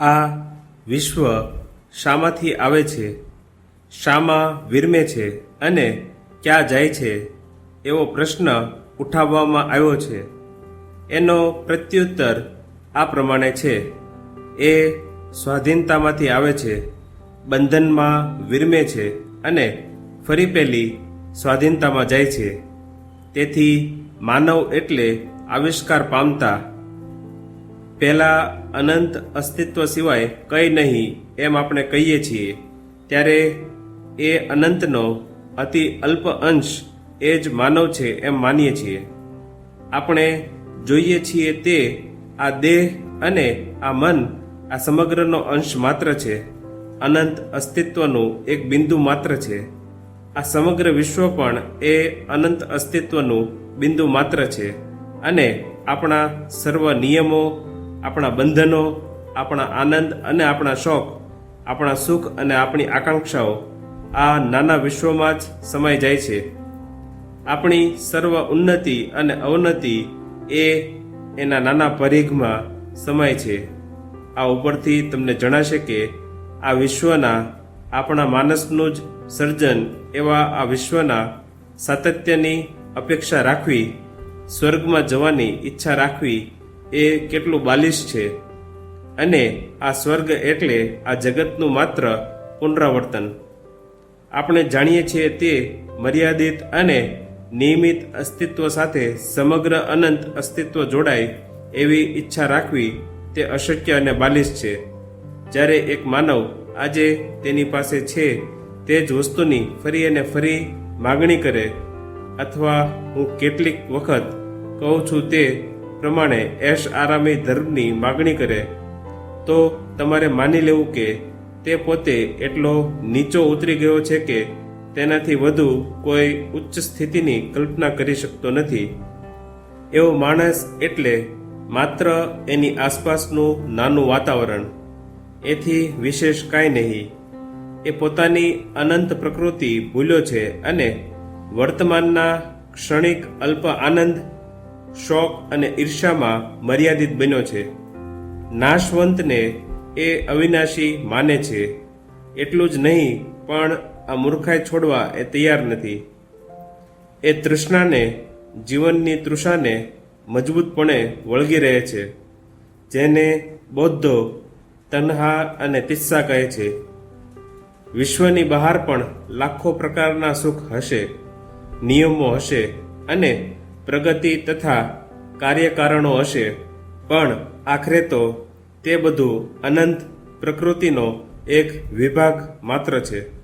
આ વિશ્વ શામાંથી આવે છે, શામાં વિરમે છે અને ક્યાં જાય છે એવો પ્રશ્ન ઉઠાવવામાં આવ્યો છે. એનો પ્રત્યુત્તર આ પ્રમાણે છે. એ સ્વાધીનતામાંથી આવે છે, બંધનમાં વિરમે છે અને ફરી પેલી સ્વાધીનતામાં જાય છે. તેથી માનવ એટલે આવિષ્કાર પામતા પહેલા અનંત અસ્તિત્વ સિવાય કંઈ નહીં એમ આપણે કહીએ છીએ. ત્યારે એ અનંતનો અતિ અલ્પ અંશ એ જ માનવ છે એમ માનીએ છીએ. આપણે જોઈએ છીએ તે આ દેહ અને આ મન આ સમગ્રનો અંશ માત્ર છે. અનંત અસ્તિત્વનું એક બિંદુ માત્ર છે. આ સમગ્ર વિશ્વ પણ એ અનંત અસ્તિત્વનું બિંદુ માત્ર છે. અને આપણા સર્વ નિયમો આપણા બંધનો, આપણા આનંદ અને આપણા શોખ આપણા સુખ અને આપણી આકાંક્ષાઓ આ નાના વિશ્વમાં જ સમાઈ જાય છે. આપણી સર્વ ઉન્નતિ અને અવનતિ એ એના નાના પરિઘમાં સમાય છે. આ ઉપરથી તમને જણાશે કે આ વિશ્વના આપણા માનસનું જ સર્જન એવા આ વિશ્વના સાતત્યની અપેક્ષા રાખવી, સ્વર્ગમાં જવાની ઈચ્છા રાખવી એ કેટલું બાલિશ છે? અને આ સ્વર્ગ એટલે આ જગતનું માત્ર પુનરાવર્તન. આપણે જાણીએ છીએ તે મર્યાદિત અને નિયમિત અસ્તિત્વ સાથે સમગ્ર અનંત અસ્તિત્વ જોડાય એવી ઈચ્છા રાખવી તે અશક્ય અને બાલિશ છે. જ્યારે એક માનવ આજે તેની પાસે છે, તે જ વસ્તુની ફરી અને ફરી માગણી કરે. અથવા હું કેટલીક વખત કહું છું તે પ્રમાણે એશ આરામી ધર્મની માગણી કરે, તો તમારે માની લેવું કે તે પોતે એટલો નીચો ઉતરી ગયો છે કે તેનાથી વધુ કોઈ ઉચ્ચ સ્થિતિની કલ્પના કરી શકતો નથી. એવો માણસ એટલે માત્ર એની આસપાસનું નાનું વાતાવરણ, એથી વિશેષ કાંઈ નહીં. એ પોતાની અનંત પ્રકૃતિ ભૂલ્યો છે અને વર્તમાનના ક્ષણિક અલ્પ આનંદ શોક અને ઈર્ષામાં મર્યાદિત બન્યો છે. નાશવંતને એ અવિનાશી માને છે. એટલું જ નહીં, પણ આ મૂર્ખાઈ છોડવા એ તૈયાર નથી. એ તૃષ્ણાને, જીવનની તૃષાને મજબૂતપણે વળગી રહે છે, જેને બૌદ્ધો તન્હા અને તિસ્સા કહે છે. વિશ્વની બહાર પણ લાખો પ્રકારના સુખ હશે, નિયમો હશે અને પ્રગતિ તથા કાર્યકારણો હશે. પણ આખરે તો તે બધું અનંત પ્રકૃતિનો એક વિભાગ માત્ર છે.